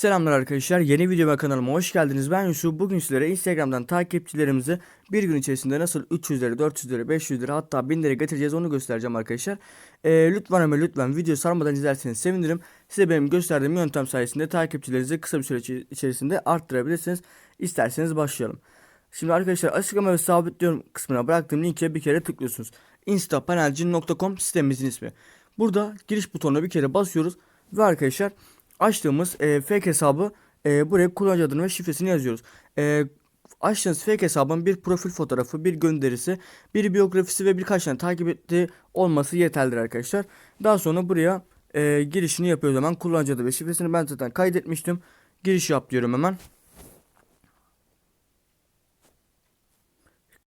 Selamlar arkadaşlar. Yeni video ve kanalıma hoş geldiniz. Ben Yusuf. Bugün sizlere Instagram'dan takipçilerimizi bir gün içerisinde nasıl 300 lira, 400 lira, 500 lira hatta 1000 lira getireceğiz onu göstereceğim arkadaşlar. Ee, lütfen ama lütfen video sarmadan izlerseniz sevinirim. Size benim gösterdiğim yöntem sayesinde takipçilerinizi kısa bir süre içerisinde arttırabilirsiniz. İsterseniz başlayalım. Şimdi arkadaşlar açıklama ve sabitliyorum kısmına bıraktığım linke bir kere tıklıyorsunuz. instapanelci.com sitemizin ismi. Burada giriş butonuna bir kere basıyoruz ve arkadaşlar açtığımız e, fake hesabı e, buraya kullanıcı adını ve şifresini yazıyoruz. E, açtığınız fake hesabın bir profil fotoğrafı, bir gönderisi, bir biyografisi ve birkaç tane takip ettiği olması yeterlidir arkadaşlar. Daha sonra buraya e, girişini yapıyoruz hemen. Kullanıcı adı ve şifresini ben zaten kaydetmiştim. Giriş yap diyorum hemen.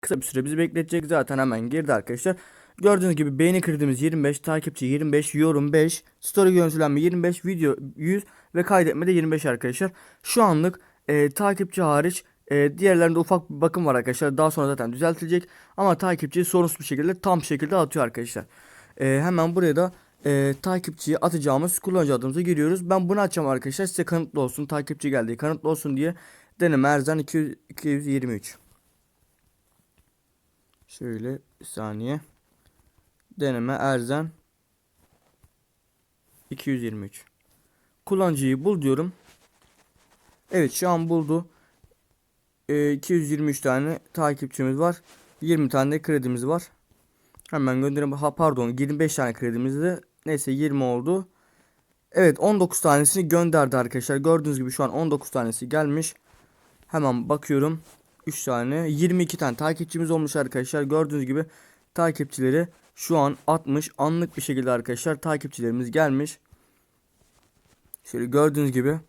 Kısa bir süre bizi bekletecek zaten hemen girdi arkadaşlar. Gördüğünüz gibi beğeni kredimiz 25, takipçi 25, yorum 5, story görüntülenme 25, video 100 ve kaydetme de 25 arkadaşlar. Şu anlık e, takipçi hariç e, diğerlerinde ufak bir bakım var arkadaşlar. Daha sonra zaten düzeltilecek. Ama takipçi sorunsuz bir şekilde tam şekilde atıyor arkadaşlar. E, hemen buraya da e, takipçiye atacağımız kullanıcı adımıza giriyoruz. Ben bunu açacağım arkadaşlar. Size kanıtlı olsun. Takipçi geldi. Kanıtlı olsun diye deneme Erzan 200, 223. Şöyle bir saniye. Deneme Erzen 223. Kullanıcıyı bul diyorum. Evet şu an buldu. Ee, 223 tane takipçimiz var. 20 tane de kredimiz var. Hemen gönderim. Ha pardon 25 tane kredimiz de. Neyse 20 oldu. Evet 19 tanesini gönderdi arkadaşlar. Gördüğünüz gibi şu an 19 tanesi gelmiş. Hemen bakıyorum. 3 tane 22 tane takipçimiz olmuş arkadaşlar. Gördüğünüz gibi takipçileri şu an 60 anlık bir şekilde arkadaşlar takipçilerimiz gelmiş. Şöyle gördüğünüz gibi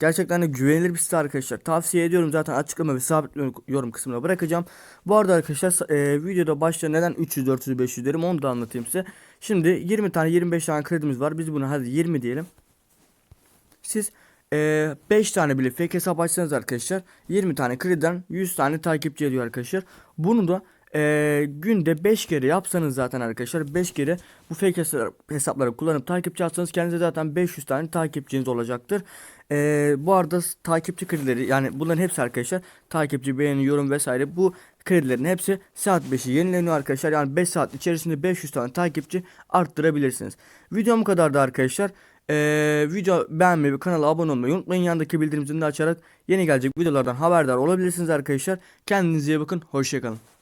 Gerçekten de güvenilir bir site arkadaşlar. Tavsiye ediyorum zaten açıklama ve sabit yorum kısmına bırakacağım. Bu arada arkadaşlar e, videoda başta neden 300 400 500 derim onu da anlatayım size. Şimdi 20 tane 25 tane kredimiz var. Biz buna hadi 20 diyelim. Siz e, 5 tane bile fake hesap açsanız arkadaşlar 20 tane krediden 100 tane takipçi ediyor arkadaşlar. Bunu da e, günde 5 kere yapsanız zaten arkadaşlar 5 kere bu fake hesap- hesapları kullanıp takipçi atsanız kendinize zaten 500 tane takipçiniz olacaktır. E, bu arada takipçi kredileri yani bunların hepsi arkadaşlar takipçi beğeni yorum vesaire bu kredilerin hepsi saat 5'i yenileniyor arkadaşlar. Yani 5 saat içerisinde 500 tane takipçi arttırabilirsiniz. Videom kadardı arkadaşlar. Ee, video beğenmeyi ve kanala abone olmayı unutmayın. Yandaki bildirim zilini açarak yeni gelecek videolardan haberdar olabilirsiniz arkadaşlar. Kendinize iyi bakın. Hoşçakalın.